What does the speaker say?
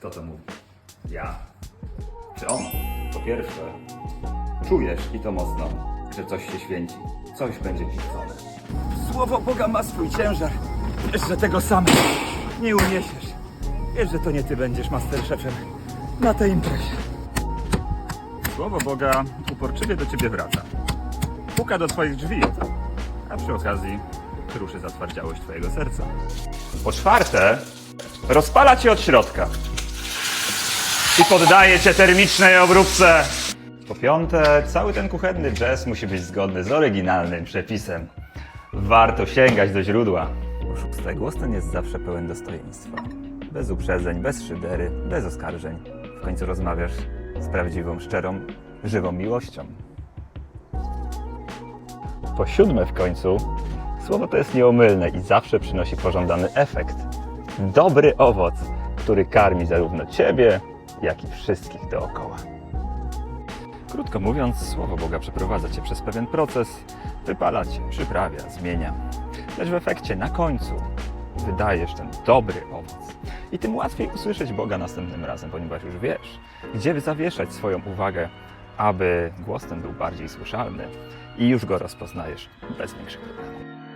Kto to mówi? Ja? Czy on? Po pierwsze, czujesz i to mocno, że coś się święci, coś będzie piszczone. Słowo Boga ma swój ciężar. Wiesz, że tego sam nie uniesiesz. Wiesz, że to nie ty będziesz masterchefem na tej imprezie. Słowo Boga uporczywie do ciebie wraca. Puka do twoich drzwi, a przy okazji kruszy zatwardziałość twojego serca. Po czwarte, rozpala cię od środka i poddaje cię termicznej obróbce. Po piąte, cały ten kuchenny jazz musi być zgodny z oryginalnym przepisem. Warto sięgać do źródła. Po szóste, głos ten jest zawsze pełen dostojeństwa. Bez uprzedzeń, bez szydery, bez oskarżeń. W końcu rozmawiasz z prawdziwą, szczerą, żywą miłością. Po siódme w końcu, słowo to jest nieomylne i zawsze przynosi pożądany efekt. Dobry owoc, który karmi zarówno ciebie, jak i wszystkich dookoła. Krótko mówiąc, słowo Boga przeprowadza cię przez pewien proces, wypala cię, przyprawia, zmienia. Lecz w efekcie na końcu wydajesz ten dobry owoc. I tym łatwiej usłyszeć Boga następnym razem, ponieważ już wiesz, gdzie zawieszać swoją uwagę, aby głos ten był bardziej słyszalny i już go rozpoznajesz bez większych problemów.